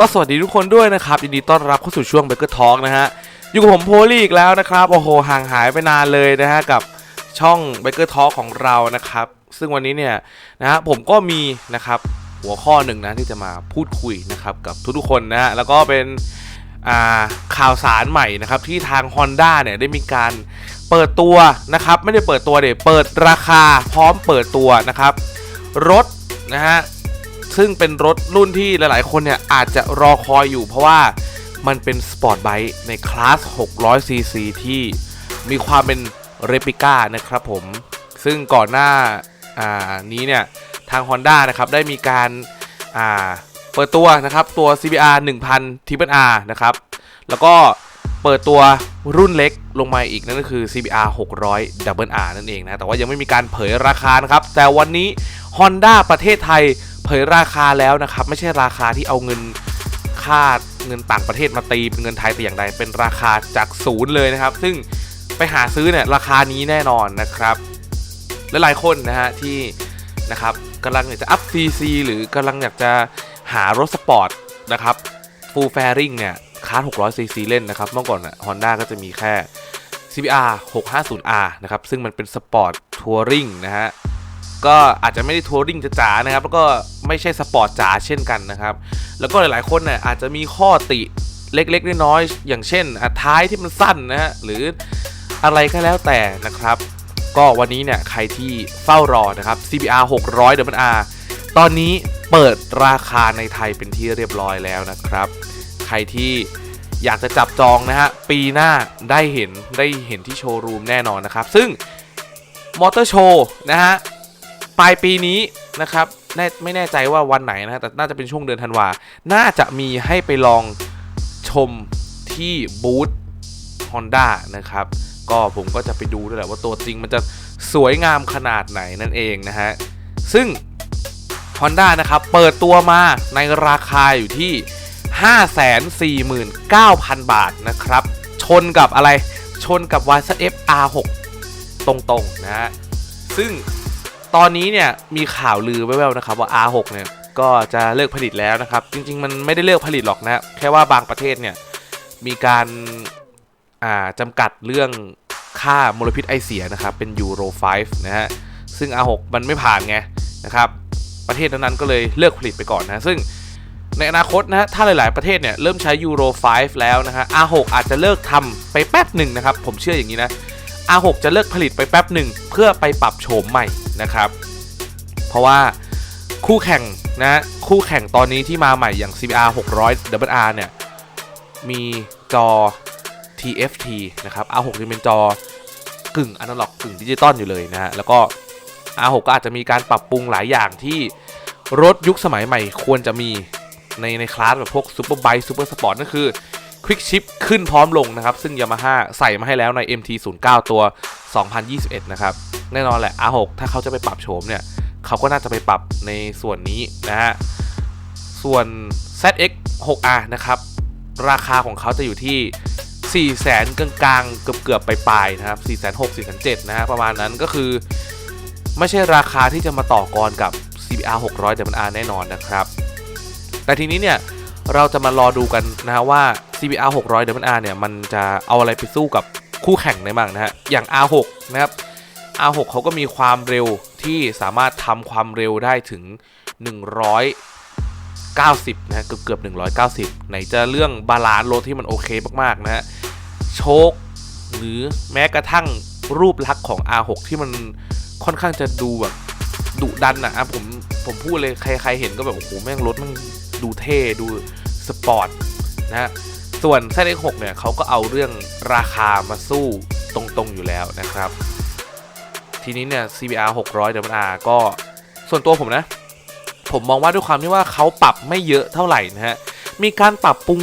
ก็สวัสดีทุกคนด้วยนะครับยินดีต้อนรับเข้าสู่ช่วงเบเกอร์ทอ k นะฮะอยู่กับผมโพลีอีกแล้วนะครับโอ้โหห่างหายไปนานเลยนะฮะกับช่องเบเกอร์ทอ k ของเรานะครับ ซึ่งวันนี้เนี่ยนะฮะผมก็มีนะครับหัวข้อหนึ่งนะที่จะมาพูดคุยนะครับกับทุกๆคนนะฮะแล้วก็เป็นข่าวสารใหม่นะครับที่ทาง Honda เนี่ยได้มีการเปิดตัวนะครับไม่ได้เปิดตัวเดี๋ยวเปิดราคาพร้อมเปิดตัวนะครับรถนะฮะ ซึ่งเป็นรถรุ่นที่หลายๆ คนเนี่ยอาจจะรอคอยอยู่ เพราะว่ามันเป็นสปอร์ตไบค์ในคลาส 600ซีซีที่มีความเป็นเรปิก้านะครับผม ซึ่งก่อนหน้าานี้เนี่ย ทาง Honda นะครับได้มีการาเปิดตัวนะครับตัว CBR 1000 t r i p l R นะครับ แล้วก็เปิดตัวรุ่นเล็กลงมาอีกนั่นก็คือ CBR 600 Double R นั่นเองนะ แต่ว่ายังไม่มีการเผยราคานะครับ แต่วันนี้ Honda ประเทศไทย เผยราคาแล้วนะครับ ไม่ใช่ราคาที่เอาเงินค่าเงินต่างประเทศมาตีเป็นเงินไทยแต่อย่างใดเป็นราคาจากศูนย์เลยนะครับ ซึ่งไปหาซื้อเนี่ยราคานี้แน่นอนนะครับและหลายคนนะฮะที่นะครับกำลังอยากจะอัพ CC หรือกำลังอยากจะหารถสปอร์ตนะครับ full fairing เนี่ยคาร์600 cc เล่นนะครับ เมื่อก่อนอะ Honda ก็จะมีแค่ CBR 650R นะครับ ซึ่งมันเป็นสปอร์ตทัวริงนะฮะ ก็อาจจะไม่ได้ทัวริงจ๋าๆนะครับ แล้วก็ไม่ใช่สปอร์ตจ๋าเช่นกันนะครับ แล้วก็หลายๆคนเนี่ยอาจจะมีข้อติเล็กๆน้อยๆอย่างเช่นท้ายที่มันสั้นนะฮะหรืออะไรก็แล้วแต่นะครับ ก็วันนี้เนี่ยใครที่เฝ้ารอนะครับ CBR 600 WR ตอนนี้เปิดราคาในไทยเป็นที่เรียบร้อยแล้วนะครับ ใครที่อยากจะจับจองนะฮะปีหน้าได้เห็นได้เห็นที่โชว์รูมแน่นอนนะครับ ซึ่งมอเตอร์โชว์นะฮะ ปลายปีนี้นะครับแน่ไม่แน่ใจว่าวันไหนนะฮะแต่น่าจะเป็นช่วงเดือนธันวา น่าจะมีให้ไปลองชมที่บูธ Honda นะครับ ก็ผมก็จะไปดูด้วยแหละว่าตัวจริงมันจะสวยงามขนาดไหนนั่นเองนะฮะ ซึ่ง Honda นะครับ เปิดตัวมาในราคาอยู่ที่ 549,000 บาทนะครับ ชนกับอะไร ชนกับ y z f R6 ตรงๆนะฮะ ซึ่ง ตอนนี้เนี่ยมีข่าวลือแว่วๆนะครับว่า R6 เนี่ยก็จะเลิกผลิตแล้วนะครับ จริง ๆ มันไม่ได้เลิกผลิตหรอกนะ แค่ว่าบางประเทศเนี่ยมีการอ่าจำกัดเรื่องค่ามลพิษไอเสียนะครับ เป็นยูโร 5 นะฮะ ซึ่ง R6 มันไม่ผ่านไงนะครับ ประเทศนั้นๆก็เลยเลิกผลิตไปก่อนนะ ซึ่งในอนาคตนะฮะ ถ้าหลาย ๆ ประเทศเนี่ยเริ่มใช้ยูโร 5 แล้วนะฮะ R6 อาจจะเลิกทำไปแป๊บหนึ่งนะครับ ผมเชื่ออย่างนี้นะ R6 จะเลิกผลิตไปแป๊บหนึ่งเพื่อไปปรับโฉมใหม่นะครับ เพราะว่าคู่แข่งนะคู่แข่งตอนนี้ที่มาใหม่อย่าง CBR 600 WR เนี่ย มีจอ TFT นะครับ R6 จะเป็นจอกึ่งอนาล็อกกึ่งดิจิตอลอยู่เลยนะฮะแล้วก็ R6 ก็อาจจะมีการปรับปรุงหลายอย่างที่รถยุคสมัยใหม่ควรจะมีในในคลาสแบบพวกซูเปอร์ไบค์ซูเปอร์สปอร์ตนั่นคือ ควิกชิปขึ้นพร้อมลงนะครับ ซึ่ง Yamaha ใส่มาให้แล้วใน MT09 ตัว 2021 นะครับ แน่นอนแหละ R6 ถ้าเขาจะไปปรับโฉมเนี่ย เขาก็น่าจะไปปรับในส่วนนี้นะฮะ ส่วน ZX 6R นะครับ ราคาของเขาจะอยู่ที่ 4 0 0 0 0 0กลางๆ เกือบๆ ไปปลายนะครับ 4 6 0 0 0 4 7 0 0นะฮะ ประมาณนั้นก็คือ ไม่ใช่ราคาที่จะมาต่อกรกับ CBR 600 WR แน่นอนนะครับ แต่ทีนี้เนี่ย เราจะมารอดูกันนะฮะว่า CBR 600 WR เนี่ยมันจะเอาอะไรไปสู้กับคู่แข่งได้บ้างนะฮะ อย่าง R6 นะครับ R6 เขาก็มีความเร็วที่สามารถทำความเร็วได้ถึง 190นะฮะเกือบเกือบ 190 ไหนจะเรื่องบาลานซ์รถที่มันโอเคมากๆนะฮะ โชคหรือแม้กระทั่งรูปลักษณ์ของ R6 ที่มันค่อนข้างจะดูแบบดุดันอะ่ะผมผมพูดเลยใครๆเห็นก็แบบ โอ้โห แม่งรถมันดูเท่ ดูสปอร์ตนะฮะ ส่วน ZX6 เนี่ยเขาก็เอาเรื่องราคามาสู้ตรงๆอยู่แล้วนะครับ ทีนี้เนี่ย CBR 600 WR ก็ส่วนตัวผมนะ ผมมองว่าด้วยความที่ว่าเขาปรับไม่เยอะเท่าไหร่นะฮะ มีการปรับปรุง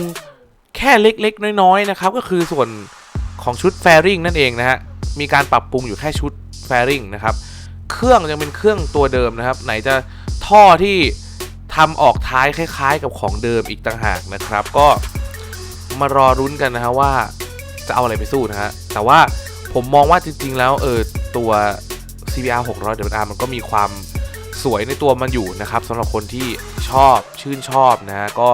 แค่เล็กๆ น้อยๆ นะครับ ก็คือส่วนของชุดแฟริงนั่นเองนะฮะ มีการปรับปรุงอยู่แค่ชุดแฟริงนะครับ เครื่องยังเป็นเครื่องตัวเดิมนะครับ ไหนจะท่อที่ทำออกท้ายคล้าย ๆ กับของเดิมอีกต่างหากนะครับ ก็ มารอรุ้นกันนะฮะว่าจะเอาอะไรไปสู้นะฮะ แต่ว่าผมมองว่าจริง ๆ แล้วเออตัว CBR 600 WR มันก็มีความสวยในตัวมันอยู่นะครับสำหรับคนที่ชอบชื่นชอบนะฮะก็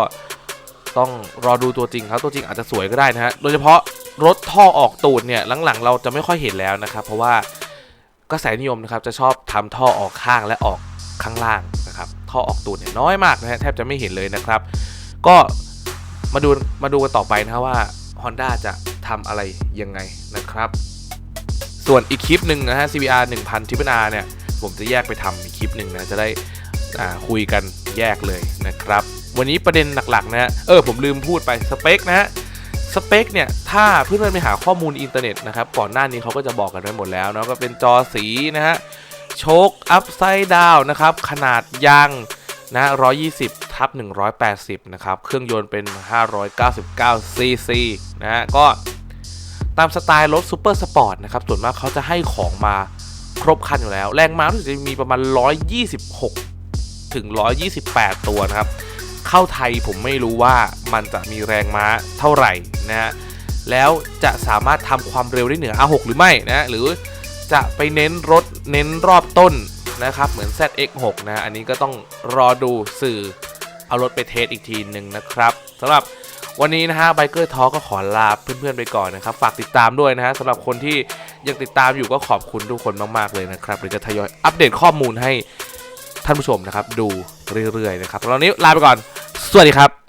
ต้องรอดูตัวจริงครับตัวจริงอาจจะสวยก็ได้นะฮะโดยเฉพาะรถท่อออกตูดเนี่ยหลังๆ เราจะไม่ค่อยเห็นแล้วนะครับ เพราะว่ากระแสนิยมนะครับจะชอบทำท่อออกข้างและออกข้างล่างนะครับท่อออกตูดเนี่ยน้อยมากนะฮะแทบจะไม่เห็นเลยนะครับ ก็ มาดูมาดูกันต่อไปนะว่า Honda จะทำอะไรยังไงนะครับ ส่วนอีกคลิปหนึ่งนะฮะ CBR 1000 t r i p R เนี่ย ผมจะแยกไปทำอีกคลิปหนึ่งนะ จะได้คุยกันแยกเลยนะครับ วันนี้ประเด็นหลักๆนะฮะเออผมลืมพูดไปสเปคนะฮะสเปคเนี่ย ถ้าเพื่อนๆไปหาข้อมูลอินเทอร์เน็ตนะครับ ก่อนหน้านี้เขาก็จะบอกกันไว้หมดแล้วเนาะก็เป็นจอสีนะฮะโชคอัพไซด์ดาวนะครับ ขนาดยางนะ120 ทับ180 นะครับ เครื่องยนต์เป็น 599ซีซีนะฮะ ก็ตามสไตล์รถซูเปอร์สปอร์ตนะครับ ส่วนมากเขาจะให้ของมาครบคันอยู่แล้ว แรงม้ารู้สึกจะมีประมาณ 126 ถึง 128 ตัวนะครับ เข้าไทยผมไม่รู้ว่ามันจะมีแรงม้าเท่าไหร่นะฮะ แล้วจะสามารถทำความเร็วได้เหนือ R6 หรือไม่นะ หรือจะไปเน้นรถเน้นรอบต้นนะครับ เหมือน ZX6 นะ อันนี้ก็ต้องรอดูสื่อ เอารถไปเทสอีกทีหนึ่งนะครับสำหรับวันนี้นะฮะไบเกอร์ทอก็ขอลาเพื่อนๆไปก่อนนะครับ ฝากติดตามด้วยนะฮะสำหรับคนที่ยังติดตามอยู่ก็ขอบคุณทุกคนมากๆเลยนะครับเดี๋ยวจะทยอยอัปเดตข้อมูลให้ท่านผู้ชมนะครับ ดูเรื่อยๆนะครับตอนนี้ลาไปก่อน สวัสดีครับ